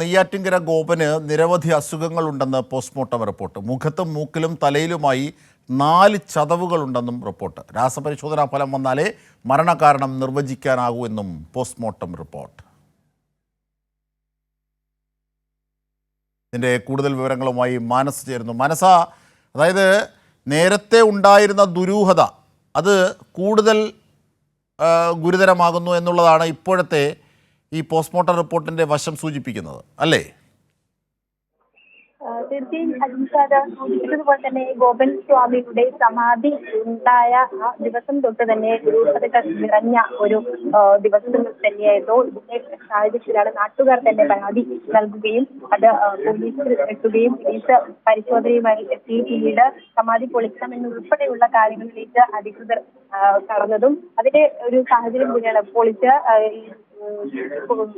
നെയ്യാറ്റിങ്കര ഗോപന് നിരവധി അസുഖങ്ങളുണ്ടെന്ന് postmortem report. മുഖത്തും മൂക്കിലും തലയിലുമായി നാല് ചതവുകളുണ്ടെന്നും റിപ്പോർട്ട്. രാസപരിശോധനാ ഫലം വന്നാലേ മരണകാരണം നിർവചിക്കാനാകൂ എന്നും പോസ്റ്റ്മോർട്ടം റിപ്പോർട്ട്. ഇതിന്റെ കൂടുതൽ വിവരങ്ങളുമായി മനസ്സ് ചേരുന്നു. മനസ്സ അതായത് നേരത്തെ ഉണ്ടായിരുന്ന ദുരൂഹത അത് കൂടുതൽ ഗുരുതരമാകുന്നു എന്നുള്ളതാണ് ഇപ്പോഴത്തെ ഈ പോസ്റ്റ്മോർട്ടം റിപ്പോർട്ടിന്റെ വശം സൂചിപ്പിക്കുന്നത് അല്ലേ? തീർച്ചയായും അജിൻഷാദ് സൂചിപ്പിച്ചതുപോലെ തന്നെ ഗോപൻ സ്വാമിയുടെ സമാധി ഉണ്ടായ ആ ദിവസം തൊട്ട് തന്നെ ദുരൂഹതകൾ നിറഞ്ഞ ഒരു ദിവസം തന്നെയായിരുന്നു. ഇതിന്റെ സാഹചര്യത്തിലാണ് നാട്ടുകാർ തന്നെ പരാതി നൽകുകയും അത് പോലീസിൽ എത്തുകയും പോലീസ് പരിശോധനയുമായി എത്തി. പിന്നീട് സമാധി പൊളിക്കണമെന്നുൾപ്പെടെയുള്ള കാര്യങ്ങളിലേക്ക് അധികൃതർ കടന്നതും അതിന്റെ ഒരു സാഹചര്യം കൂടിയാണ്. ഉം,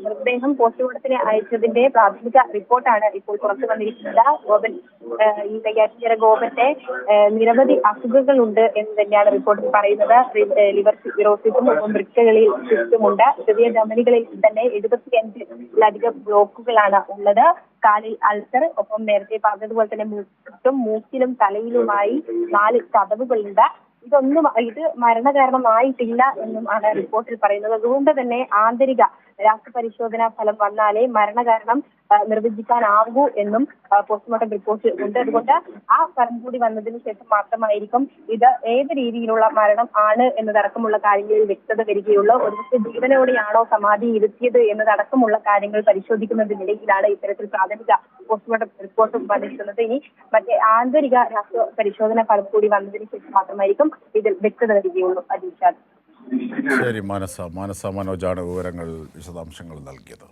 മൃതദേഹം പോസ്റ്റ്മോർട്ടത്തിന് അയച്ചതിന്റെ പ്രാഥമിക റിപ്പോർട്ടാണ് ഇപ്പോൾ പുറത്തു വന്നിരിക്കുന്നത്. ഗോപൻ ഈ നെയ്യാറ്റിൻകര ഗോപന്റെ നിരവധി അസുഖങ്ങളുണ്ട് എന്ന് തന്നെയാണ് റിപ്പോർട്ടിൽ പറയുന്നത്. ലിവർ സിറോസിസും വൃക്കകളിൽ ചുറ്റുമുണ്ട് ചെറിയ ധമനികളിൽ തന്നെ എഴുപത്തിയഞ്ചിലധികം ബ്ലോക്കുകളാണ് ഉള്ളത്. കാലിൽ അൾസർ ഒപ്പം നേരത്തെ പറഞ്ഞതുപോലെ തന്നെ മൂക്കിലും മൂക്കിലും തലയിലുമായി നാല് ചതവുകളുണ്ട്. ഇതൊന്നും ഇത് മരണകാരണമായിട്ടില്ല എന്നും ആണ് റിപ്പോർട്ടിൽ പറയുന്നത്. അതുകൊണ്ട് തന്നെ ആന്തരിക രാസപരിശോധനാ ഫലം വന്നാലേ മരണകാരണം നിർവചിക്കാനാകൂ എന്നും പോസ്റ്റ്മോർട്ടം റിപ്പോർട്ട് ഉണ്ട്. അതുകൊണ്ട് ആ ഫലം കൂടി വന്നതിന് ശേഷം മാത്രമായിരിക്കും ഇത് ഏത് രീതിയിലുള്ള മരണം ആണ് എന്നതടക്കമുള്ള കാര്യങ്ങളിൽ വ്യക്തത വരികയുള്ളൂ. ഒരുപക്ഷെ ജീവനോടെയാണോ സമാധി ഇരുത്തിയത് എന്നതടക്കമുള്ള കാര്യങ്ങൾ പരിശോധിക്കുന്നതിനിടയിലാണ് ഇത്തരത്തിൽ പ്രാഥമിക പോസ്റ്റ്മോർട്ടം റിപ്പോർട്ട് വന്നിരിക്കുന്നത്. ഇനി മറ്റേ ആന്തരിക രാഷ്ട്ര പരിശോധന ഫലം കൂടി വന്നതിന് ശേഷം മാത്രമായിരിക്കും ഇതിൽ വ്യക്തത വരികയുള്ളൂ. അജീഷാദ് ശരി മാനസ. മാനസ മനോജാണ് വിവരങ്ങൾ വിശദാംശങ്ങൾ നൽകിയത്.